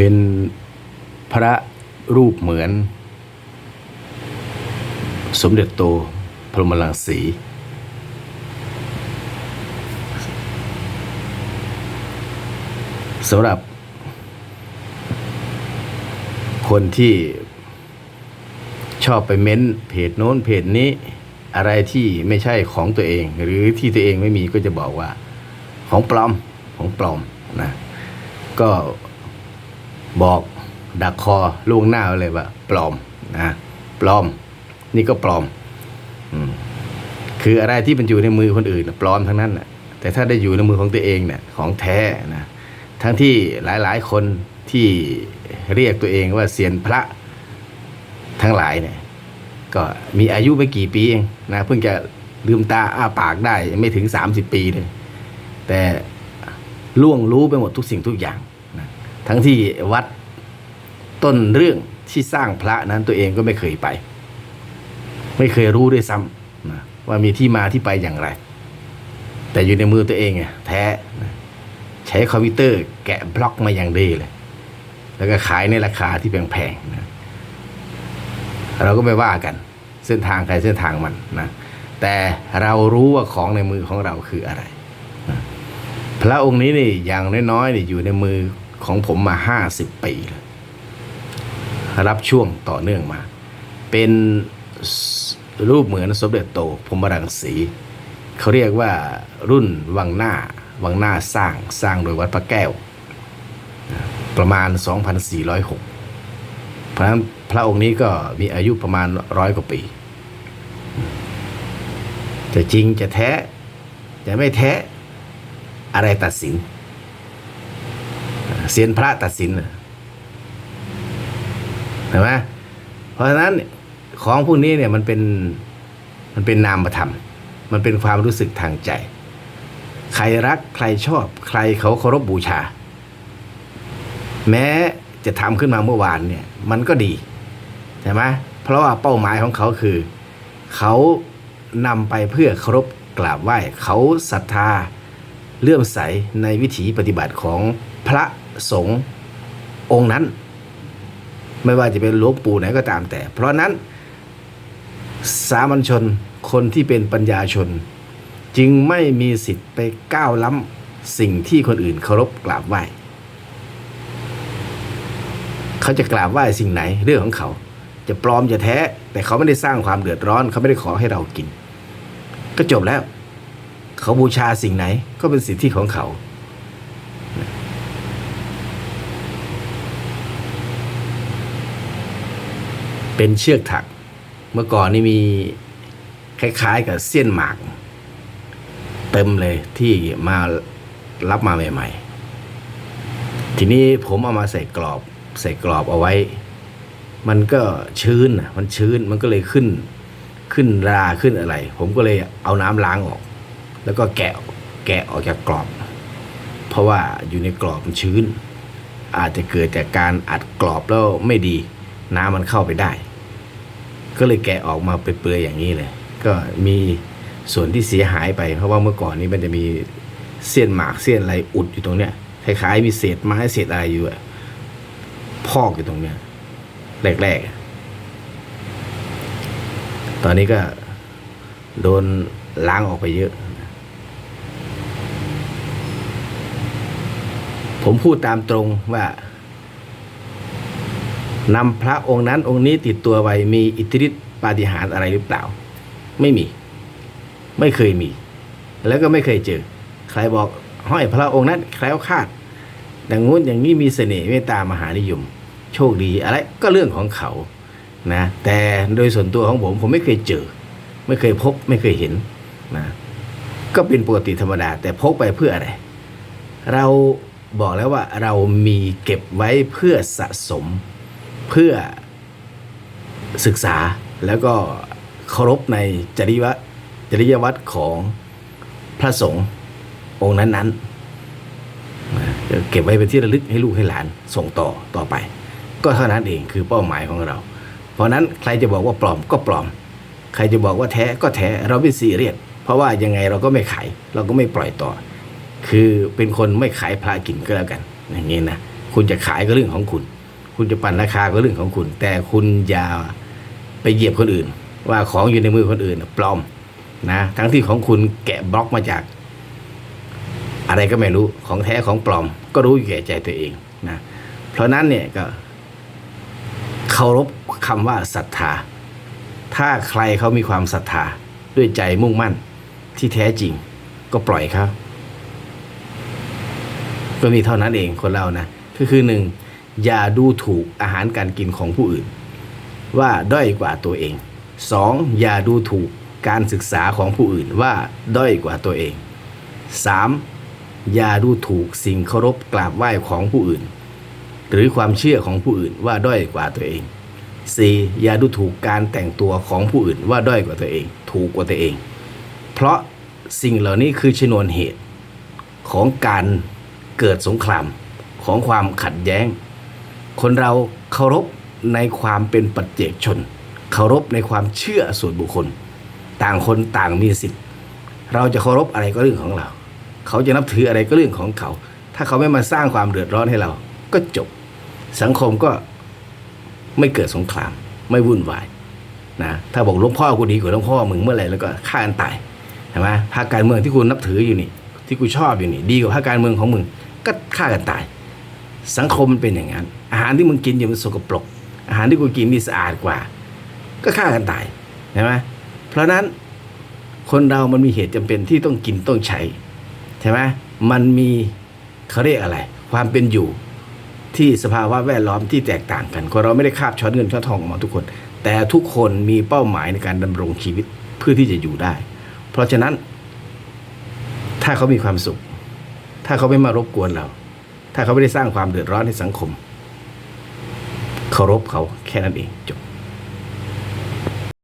เป็นพระรูปเหมือน สมเด็จโตพรหมรังสี สำหรับคนที่ชอบไปเม้นเพจโน้นเพจนี้ อะไรที่ไม่ใช่ของตัวเอง หรือที่ตัวเองไม่มีก็จะบอกว่า ของปลอมของปลอมนะ ก็ บอกดักคอล่วงหน้าเลยว่าปลอมนะปลอม นี่ก็ปลอมอคืออะไรที่มันอยู่ในมือคนอื่นปลอมทั้งนั้นนะแต่ถ้าได้อยู่ในมือของตัวเองเนี่ยของแท้นะทั้งที่หลายๆ คนที่เรียกตัวเองว่าเซียนพระทั้งหลายเนี่ย ก็มีอายุไม่กี่ปีเองนะเพิ่งจะลืมตาอ้าปากได้ยังไม่ถึง30ปีเลยแต่ล่วงรู้ไปหมดทุกสิ่งทุกอย่าง ทั้งที่วัดต้นเรื่องที่สร้างพระนั้นตัวเองก็ไม่เคยไป ไม่เคยรู้ด้วยซ้ำนะว่ามีที่มาที่ไปอย่างไร แต่อยู่ในมือตัวเองไงแท้นะใช้คอมพิวเตอร์แกะบล็อกมาอย่างดีเลย แล้วก็ขายในราคาที่แพงๆนะเราก็ไม่ว่ากัน เส้นทางใครเส้นทางมันนะแต่เรารู้ว่าของในมือของเราคืออะไรนะพระองค์นี้นี่อย่างน้อยๆนี่อยู่ในมือ ของผมมาห้าสิบปีแล้วรับช่วงต่อเนื่องมา เป็นรูปเหมือนสมเด็จโตพรมรังสี เขาเรียกว่ารุ่นวังหน้า วังหน้าสร้างสร้างโดยวัดพระแก้ว ประมาณ 2,406 เพราะฉะนั้นพระองค์นี้ก็มีอายุประมาณร้อยกว่าปี จะจริงจะแท้ จะไม่แท้ อะไรตัดสิน เซียนพระตัดสินเห็นไหมเพราะฉะนั้นของพวกนี้เนี่ยมันเป็นมันเป็นนามธรรม มันเป็นความรู้สึกทางใจ ใครรักใครชอบ ใครเขาเคารพบบูชา แม้จะทำขึ้นมาเมื่อวานเนี่ย มันก็ดีใช่ไหมเพราะว่าเป้าหมายของเขาคือ เขานำไปเพื่อเคารพกราบไหว้ เขาศรัทธาเลื่อมใสในวิถีปฏิบัติของ พระสงฆ์องค์นั้น ไม่ว่าจะเป็นหลวงปู่ไหนก็ตามแต่ เพราะนั้น สามัญชนคนที่เป็นปัญญาชน จึงไม่มีสิทธิ์ไปก้าวล้ำสิ่งที่คนอื่นเคารพกราบไหว้เขาจะกราบไหว้สิ่งไหนเรื่องของเขา จะปลอมจะแท้ แต่เขาไม่ได้สร้างความเดือดร้อน เขาไม่ได้ขอให้เรากิน ก็จบแล้ว เขาบูชาสิ่งไหนก็เป็นสิทธิของเขา เป็นเชือกถัก เมื่อก่อนนี่มีคล้ายๆ กับเส้นหมาก เต็มเลยที่มารับมาใหม่ๆ ทีนี้ผมเอามาใส่กรอบ ใส่กรอบเอาไว้ มันก็ชื้นน่ะมันชื้นมันก็เลยขึ้นขึ้นราขึ้นอะไร ผมก็เลยเอาน้ำล้างออก แล้วก็แกะแกะออกจากกรอบ เพราะว่าอยู่ในกรอบมันชื้น อาจจะเกิดจากการอัดกรอบแล้วไม่ดี น้ำมันเข้าไปได้ ก็เลยแกะออกมาเปื่อยๆอย่างนี้เลย ก็มีส่วนที่เสียหายไป เพราะว่าเมื่อก่อนนี้มันจะมีเส้นหมากเส้นอะไรอุดอยู่ตรงเนี้ยคล้ายๆมีเศษไม้เศษอะไรอยู่อะพอกอยู่ตรงเนี้ยแรกๆ ตอนนี้ก็โดนล้างออกไปเยอะ ผมพูดตามตรงว่า นำพระองค์นั้นองค์นี้ติดตัวไว้มีอิทธิฤทธิปาฏิหาริย์อะไรหรือเปล่า ไม่มี ไม่เคยมี แล้วก็ไม่เคยเจอ ใครบอกห้อยพระองค์นั้นแคล้วคาดอย่างงู้นอย่างนี้มีเสน่ห์เมตตามหานิยม โชคดีอะไรก็เรื่องของเขานะแต่โดยส่วนตัวของผมผมไม่เคยเจอ ไม่เคยพบไม่เคยเห็นนะก็เป็นปกติธรรมดา แต่พกไปเพื่ออะไร เราบอกแล้วว่าเรามีเก็บไว้เพื่อสะสม เพื่อศึกษาแล้วก็เคารพในจริยวัตรจริยวัตรของพระสงฆ์องค์นั้นๆเก็บไว้เป็นที่ระลึกให้ลูกให้หลานส่งต่อต่อไป ก็เท่านั้นเองคือเป้าหมายของเรา เพราะฉะนั้นใครจะบอกว่าปลอมก็ปลอม ใครจะบอกว่าแท้ก็แท้เราไม่ซีเรียสเพราะว่ายังไงเราก็ไม่ขายเราก็ไม่ปล่อยต่อ คือเป็นคนไม่ขายพระกินก็แล้วกัน อย่างนี้นะคุณจะขายก็เรื่องของคุณ คุณจะปั่นราคาก็เรื่องของคุณ แต่คุณอย่าไปเหยียบคนอื่น ว่าของอยู่ในมือคนอื่นปลอมนะทั้งที่ของคุณแกะบล็อกมาจาก อะไรก็ไม่รู้ของแท้ของปลอม ก็รู้อยู่แก่ใจตัวเองนะเพราะนั้นเนี่ยก็เคารพคำว่าศรัทธา ถ้าใครเขามีความศรัทธาด้วยใจมุ่งมั่นที่แท้จริง ก็ปล่อยเขาก็มีเท่านั้นเองคนเรานะก็คือหนึ่ง อย่าดูถูกอาหารการกินของผู้อื่น ว่าด้อยกว่าตัวเองสองอย่าดูถูกการศึกษาของผู้อื่นว่าด้อยกว่าตัวเองสามอย่าดูถูกสิ่งเคารพกราบไหว้ของผู้อื่น หรือความเชื่อของผู้อื่นว่าด้อยกว่าตัวเอง 4. อย่าดูถูกการแต่งตัวของผู้อื่นว่าด้อยกว่าตัวเอง ถูกกว่าตัวเอง เพราะสิ่งเหล่านี้คือชนวนเหตุของการเกิดสงครามของความขัดแย้ง คนเราเคารพในความเป็นปัจเจกชน เคารพในความเชื่อส่วนบุคคล ต่างคนต่างมีสิทธิ์ เราจะเคารพอะไรก็เรื่องของเรา เขาจะนับถืออะไรก็เรื่องของเขา ถ้าเขาไม่มาสร้างความเดือดร้อนให้เรา ก็จบ สังคมก็ไม่เกิดสงคราม ไม่วุ่นวายนะถ้าบอกหลวงพ่อกูดีกว่าหลวงพ่อมึงเมื่อไหร่แล้วก็ฆ่ากันตายใช่ไหมพรรคการเมืองที่กูนับถืออยู่นี่ ที่กูชอบอยู่นี่ ดีกว่าพรรคการเมืองของมึงก็ฆ่ากันตาย สังคมมันเป็นอย่างนั้น อาหารที่มึงกินอยู่มันสกปรก อาหารที่กูกินนี่สะอาดกว่า ก็ฆ่ากันตายใช่ไหมเพราะนั้นคนเรามันมีเหตุจำเป็นที่ต้องกินต้องใช้ใช่ไหมมันมีเขาเรียกอะไร ความเป็นอยู่ที่สภาวะแวดล้อมที่แตกต่างกันคนเราไม่ได้คาบช้อนเงินช้อนทองออกมาทุกคน แต่ทุกคนมีเป้าหมายในการดำรงชีวิตเพื่อที่จะอยู่ได้ เพราะฉะนั้น ถ้าเขามีความสุข ถ้าเขาไม่มารบกวนเรา ถ้าเขาไม่ได้สร้างความเดือดร้อนให้สังคมเคารพเขาแค่นั้นเองจบ